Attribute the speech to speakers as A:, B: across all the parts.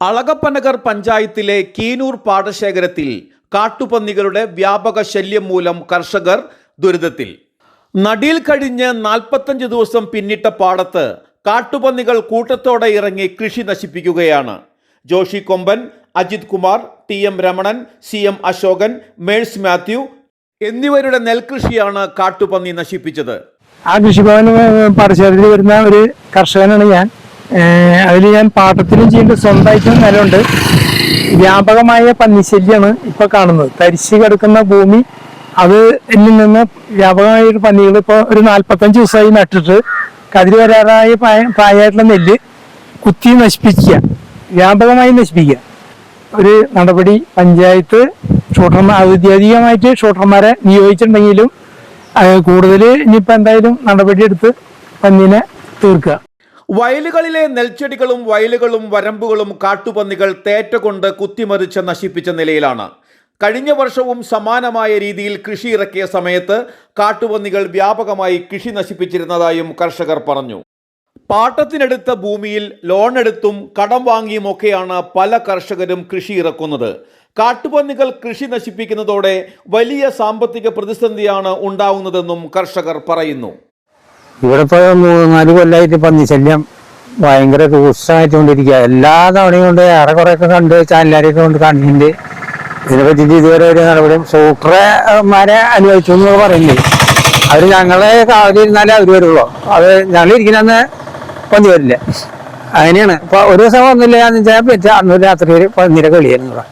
A: അളകപ്പനഗർ പഞ്ചായത്തിലെ കീനൂർ പാടശേഖരത്തിൽ കാട്ടുപന്നികളുടെ വ്യാപക ശല്യം മൂലം കർഷകർ ദുരിതത്തിൽ. നടിയിൽ കഴിഞ്ഞ് നാൽപ്പത്തഞ്ച് ദിവസം പിന്നിട്ട പാടത്ത് കാട്ടുപന്നികൾ കൂട്ടത്തോടെ ഇറങ്ങി കൃഷി നശിപ്പിക്കുകയാണ്. Joshy Komban Ajith Kumar T M Ramanan C M Ashokan Mercy Mathew എന്നിവരുടെ നെൽകൃഷിയാണ് കാട്ടുപന്നി നശിപ്പിച്ചത്.
B: ആ കൃഷിഭവൻ പാടശേഖരത്തിൽ വരുന്ന ഒരു കർഷകനാണ് ഞാൻ. അതിൽ ഞാൻ പാട്ടത്തിലും ചെയ്യുന്നുണ്ട് സ്വന്തമായിട്ടും നിലമുണ്ട് വ്യാപകമായ പന്നിശല്യമാണ് ഇപ്പൊ കാണുന്നത്. തരിശ് കിടക്കുന്ന ഭൂമി അത് എന്നിൽ നിന്ന് വ്യാപകമായ പന്നികൾ ഇപ്പോൾ ഒരു നാൽപ്പത്തഞ്ച് ദിവസമായി നട്ടിട്ട് കതിര് വരാറായ പ്രായ- പ്രായമായിട്ടുള്ള നെല്ല് കുത്തി നശിപ്പിക്കുക വ്യാപകമായി നശിപ്പിക്കുക. ഒരു നടപടി പഞ്ചായത്ത് ഷൂട്ടർമാർ ഔദ്യോഗികമായിട്ട് ഷൂട്ടർമാരെ നിയോഗിച്ചിട്ടുണ്ടെങ്കിലും കൂടുതൽ ഇനിയിപ്പോൾ എന്തായാലും നടപടിയെടുത്ത് പന്നിനെ തീർക്കുക.
A: വയലുകളിലെ നെൽച്ചെടികളും വയലുകളും വരമ്പുകളും കാട്ടുപന്നികൾ തേറ്റ കൊണ്ട് കുത്തിമറിച്ച് നശിപ്പിച്ച നിലയിലാണ്. കഴിഞ്ഞ വർഷവും സമാനമായ രീതിയിൽ കൃഷി ഇറക്കിയ സമയത്ത് കാട്ടുപന്നികൾ വ്യാപകമായി കൃഷി നശിപ്പിച്ചിരുന്നതായും കർഷകർ പറഞ്ഞു. പാട്ടത്തിനെടുത്ത ഭൂമിയിൽ ലോൺ എടുത്തും കടം വാങ്ങിയുമൊക്കെയാണ് പല കർഷകരും കൃഷി ഇറക്കുന്നത്. കാട്ടുപന്നികൾ കൃഷി നശിപ്പിക്കുന്നതോടെ വലിയ സാമ്പത്തിക പ്രതിസന്ധിയാണ് ഉണ്ടാവുന്നതെന്നും കർഷകർ പറയുന്നു.
C: ഇവിടെ ഇപ്പൊ മൂന്നാൽ കൊല്ലായിട്ട് പന്നിശല്യം ഭയങ്കര രൂക്ഷമായിട്ടുകൊണ്ടിരിക്കുക എല്ലാ തവണയും കൊണ്ട് ഏറെ കുറെ ഒക്കെ കണ്ട് ചാനലാരെയൊക്കെ കൊണ്ട് കണ്ടിട്ടുണ്ട്. ഇതിനെ പറ്റി ഇതുവരെ ഒരു നടപടിയും സൂട്ടർമാരെ അനുവദിച്ചു എന്ന് പറയുന്നത് അവർ ഞങ്ങളെ കാവലിരുന്നാലേ അവർ വരുള്ളൂ. അത് ഞങ്ങൾ ഇരിക്കുന്ന പന്നി വരില്ല. അങ്ങനെയാണ്. ഇപ്പൊ ഒരു ദിവസം വന്നില്ല എന്ന് വെച്ചാൽ പറ്റുക അന്ന് രാത്രി ഒരു പന്നിയുടെ കളിയായിരുന്നു ഇവിടെ.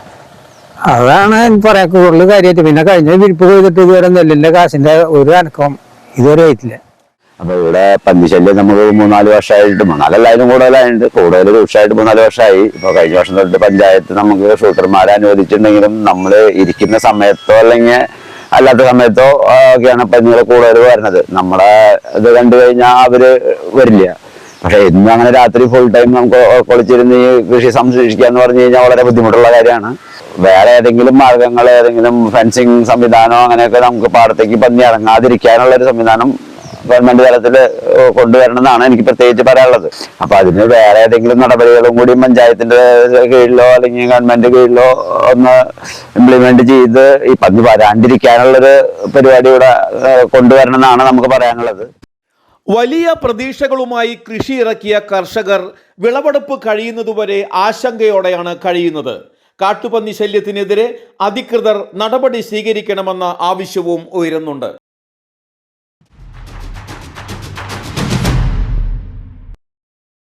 C: അതാണ് പറയാ കൂടുതൽ കാര്യമായിട്ട്. പിന്നെ കഴിഞ്ഞ വിരിപ്പ് ചെയ്തിട്ട് ഇതുവരെ നെല്ലിന്റെ കാശിന്റെ ഒരു അനക്കം ഇതുവരെ ആയിട്ടില്ല.
D: അപ്പൊ ഇവിടെ പന്നിശല്യം നമുക്ക് മൂന്നാൽ വർഷമായിട്ട് മൂന്നാലല്ലായാലും കൂടുതലായിട്ട് കൂടുതൽ രൂക്ഷമായിട്ട് മൂന്നാൽ വർഷമായി. ഇപ്പൊ കഴിഞ്ഞ വർഷം തൊട്ട് പഞ്ചായത്ത് നമുക്ക് ഷൂട്ടർമാരെ അനുവദിച്ചിട്ടുണ്ടെങ്കിലും നമ്മൾ ഇരിക്കുന്ന സമയത്തോ അല്ലെങ്കിൽ അല്ലാത്ത സമയത്തോ ഒക്കെയാണ് പന്നികൾ കൂടുതൽ വരുന്നത്. നമ്മളെ ഇത് കണ്ടു കഴിഞ്ഞാൽ അവർ വരില്ല. പക്ഷെ ഇന്നും അങ്ങനെ രാത്രി ഫുൾ ടൈം നമുക്ക് കുളിച്ചിരുന്ന് ഈ കൃഷി സംരക്ഷിക്കുക എന്ന് പറഞ്ഞു കഴിഞ്ഞാൽ വളരെ ബുദ്ധിമുട്ടുള്ള കാര്യമാണ്. വേറെ ഏതെങ്കിലും മാർഗങ്ങൾ ഏതെങ്കിലും ഫെൻസിങ് സംവിധാനമോ അങ്ങനെയൊക്കെ നമുക്ക് പാടത്തേക്ക് പന്നി ഇറങ്ങാതിരിക്കാനുള്ള ഒരു സംവിധാനം ഗവൺമെന്റ് തലത്തിൽ കൊണ്ടുവരണം എന്നാണ് എനിക്ക് പ്രത്യേകിച്ച് പറയാനുള്ളത്. അപ്പൊ അതിന് വേറെ ഏതെങ്കിലും നടപടികളും കൂടി പഞ്ചായത്തിന്റെ കീഴിലോ അല്ലെങ്കിൽ ഗവൺമെന്റ് കീഴിലോ ഒന്ന് ഇംപ്ലിമെന്റ് ചെയ്ത് ഈ പന്നി വരാണ്ടിരിക്കാനുള്ളൊരു പരിപാടി ഇവിടെ കൊണ്ടുവരണമെന്നാണ് നമുക്ക് പറയാനുള്ളത്.
A: വലിയ പ്രതീക്ഷകളുമായി കൃഷി ഇറക്കിയ കർഷകർ വിളവെടുപ്പ് കഴിയുന്നതുവരെ ആശങ്കയോടെയാണ് കഴിയുന്നത്. കാട്ടുപന്നി ശല്യത്തിനെതിരെ അധികൃതർ നടപടി സ്വീകരിക്കണമെന്ന ആവശ്യവും ഉയരുന്നുണ്ട്.